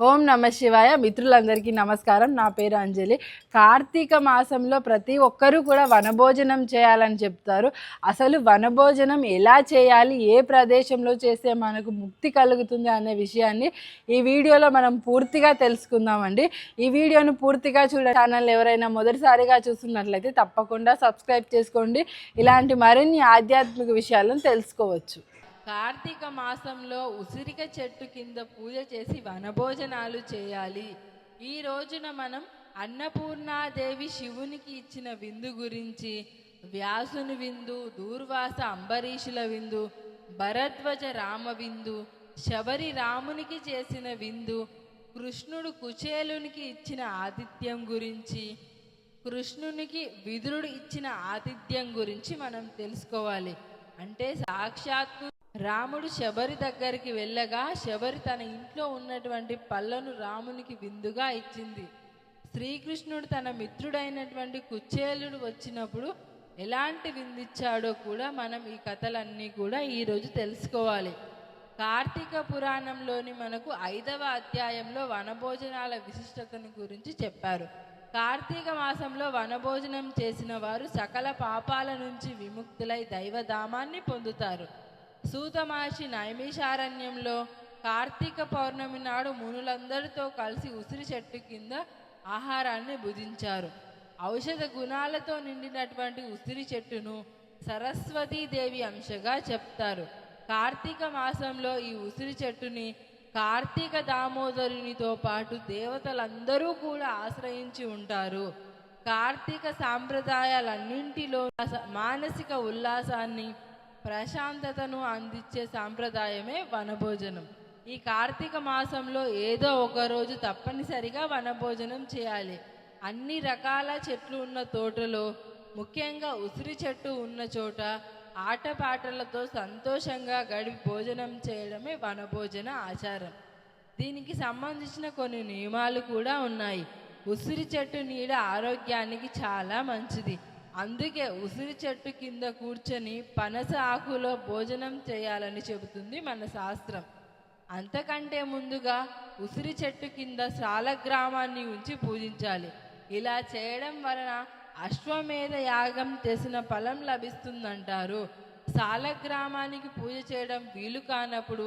ఓం నమ శివాయ మిత్రులందరికీ నమస్కారం. నా పేరు అంజలి. కార్తీక మాసంలో ప్రతి ఒక్కరూ కూడా వనభోజనం చేయాలని చెప్తారు. అసలు వనభోజనం ఎలా చేయాలి ఏ ప్రదేశంలో చేస్తే మనకు ముక్తి కలుగుతుంది అనే విషయాన్ని ఈ వీడియోలో మనం పూర్తిగా తెలుసుకుందామండి. ఈ వీడియోను పూర్తిగా చూడ ఛానల్ ఎవరైనా మొదటిసారిగా చూస్తున్నట్లయితే తప్పకుండా సబ్స్క్రైబ్ చేసుకోండి. ఇలాంటి మరిన్ని ఆధ్యాత్మిక విషయాలను తెలుసుకోవచ్చు. కార్తీక మాసంలో ఉసిరిక చెట్టు కింద పూజ చేసి వనభోజనాలు చేయాలి. ఈ రోజున మనం అన్నపూర్ణాదేవి శివునికి ఇచ్చిన విందు గురించి వ్యాసుని విందు దూర్వాస అంబరీషుల విందు భరద్వజ రామ విందు శబరి రామునికి చేసిన విందు కృష్ణుడు కుచేలునికి ఇచ్చిన ఆతిథ్యం గురించి కృష్ణునికి విదురుడు ఇచ్చిన ఆతిథ్యం గురించి మనం తెలుసుకోవాలి. అంటే సాక్షాత్తు రాముడు శబరి దగ్గరికి వెళ్ళగా శబరి తన ఇంట్లో ఉన్నటువంటి పళ్ళను రామునికి విందుగా ఇచ్చింది. శ్రీకృష్ణుడు తన మిత్రుడైనటువంటి కుచేలుడు వచ్చినప్పుడు ఎలాంటి విందిచ్చాడో కూడా మనం ఈ కథలన్నీ కూడా ఈరోజు తెలుసుకోవాలి. కార్తీక పురాణంలోని మనకు ఐదవ అధ్యాయంలో వనభోజనాల విశిష్టతను గురించి చెప్పారు. కార్తీక మాసంలో వనభోజనం చేసిన వారు సకల పాపాల నుంచి విముక్తులై దైవధామాన్ని పొందుతారు. సూతమాషి నైమిషారణ్యంలో కార్తీక పౌర్ణమి నాడు మునులందరితో కలిసి ఉసిరి చెట్టు కింద ఆహారాన్ని భుజించారు. ఔషధ గుణాలతో నిండినటువంటి ఉసిరి చెట్టును సరస్వతీదేవి అంశగా చెప్తారు. కార్తీక మాసంలో ఈ ఉసిరి చెట్టుని కార్తీక దామోదరునితో పాటు దేవతలందరూ కూడా ఆశ్రయించి ఉంటారు. కార్తీక సాంప్రదాయాలన్నింటిలో మానసిక ఉల్లాసాన్ని ప్రశాంతతను అందించే సాంప్రదాయమే వనభోజనం. ఈ కార్తీక మాసంలో ఏదో ఒక రోజు తప్పనిసరిగా వనభోజనం చేయాలి. అన్ని రకాల చెట్లు ఉన్న తోటలో ముఖ్యంగా ఉసిరి చెట్టు ఉన్న చోట ఆటపాటలతో సంతోషంగా గడిపి భోజనం చేయడమే వనభోజన ఆచారం. దీనికి సంబంధించిన కొన్ని నియమాలు కూడా ఉన్నాయి. ఉసిరి చెట్టు నీడ ఆరోగ్యానికి చాలా మంచిది. అందుకే ఉసిరి చెట్టు కింద కూర్చొని పనస ఆకులో భోజనం చేయాలని చెబుతుంది మన శాస్త్రం. అంతకంటే ముందుగా ఉసిరి చెట్టు కింద శాలగ్రామాన్ని ఉంచి పూజించాలి. ఇలా చేయడం వలన అశ్వమేధ యాగం చేసిన ఫలం లభిస్తుందంటారు. శాలగ్రామానికి పూజ చేయడం వీలు కానప్పుడు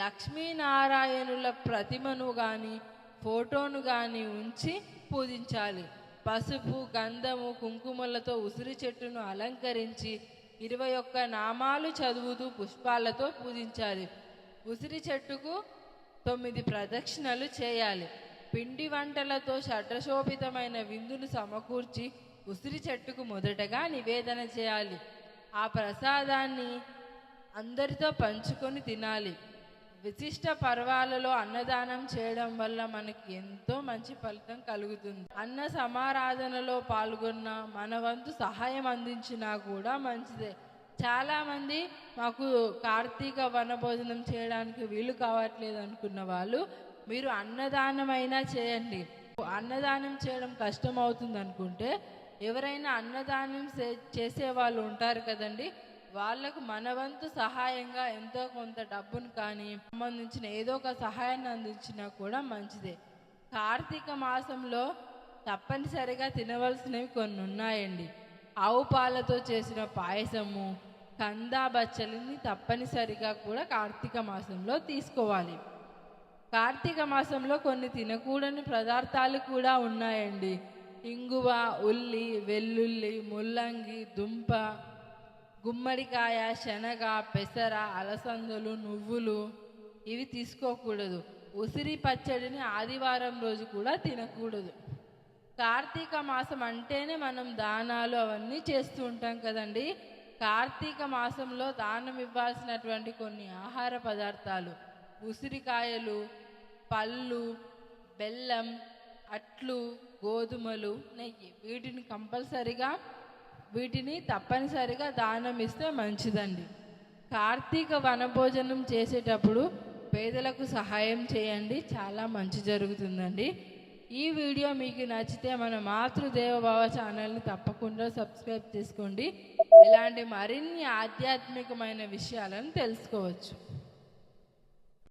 లక్ష్మీనారాయణుల ప్రతిమను కానీ ఫోటోను కానీ ఉంచి పూజించాలి. పసుపు గంధము కుంకుమలతో ఉసిరి చెట్టును అలంకరించి ఇరవై ఒక్క నామాలు చదువుతూ పుష్పాలతో పూజించాలి. ఉసిరి చెట్టుకు తొమ్మిది ప్రదక్షిణలు చేయాలి. పిండి వంటలతో షడ్రశోభితమైన విందును సమకూర్చి ఉసిరి చెట్టుకు మొదటగా నివేదన చేయాలి. ఆ ప్రసాదాన్ని అందరితో పంచుకొని తినాలి. విశిష్ట పర్వాలలో అన్నదానం చేయడం వల్ల మనకి ఎంతో మంచి ఫలితం కలుగుతుంది. అన్న సమారాధనలో పాల్గొన్న మన వంతు సహాయం అందించినా కూడా మంచిదే. చాలామంది మాకు కార్తీక వనభోజనం చేయడానికి వీలు కావట్లేదు అనుకున్న వాళ్ళు మీరు అన్నదానం అయినా చేయండి. అన్నదానం చేయడం కష్టం అవుతుంది అనుకుంటే ఎవరైనా అన్నదానం చేసే వాళ్ళు ఉంటారు కదండి వాళ్ళకు మన వంతు సహాయంగా ఎంతో కొంత డబ్బును కానీ సంబంధించిన ఏదో ఒక సహాయాన్ని అందించినా కూడా మంచిదే. కార్తీక మాసంలో తప్పనిసరిగా తినవలసినవి కొన్ని ఉన్నాయండి. ఆవు పాలతో చేసిన పాయసము కందా బచ్చలిని తప్పనిసరిగా కూడా కార్తీక మాసంలో తీసుకోవాలి. కార్తీక మాసంలో కొన్ని తినకూడని పదార్థాలు కూడా ఉన్నాయండి. ఇంగువ ఉల్లి వెల్లుల్లి ముల్లంగి దుంప గుమ్మడికాయ శనగ పెసర అలసందలు నువ్వులు ఇవి తీసుకోకూడదు. ఉసిరి పచ్చడిని ఆదివారం రోజు కూడా తినకూడదు. కార్తీక మాసం అంటేనే మనం దానాలు అవన్నీ చేస్తూ ఉంటాం కదండి. కార్తీక మాసంలో దానం ఇవ్వాల్సినటువంటి కొన్ని ఆహార పదార్థాలు ఉసిరికాయలు పళ్ళు బెల్లం అట్లు గోధుమలు నెయ్యి వీటిని కంపల్సరిగా వీటిని తప్పనిసరిగా దానం ఇస్తే మంచిదండి. కార్తీక వనభోజనం చేసేటప్పుడు పేదలకు సహాయం చేయండి చాలా మంచి జరుగుతుందండి. ఈ వీడియో మీకు నచ్చితే మన మాతృదేవభావ ఛానల్ని తప్పకుండా సబ్స్క్రైబ్ చేసుకోండి. ఇలాంటి మరిన్ని ఆధ్యాత్మికమైన విషయాలను తెలుసుకోవచ్చు.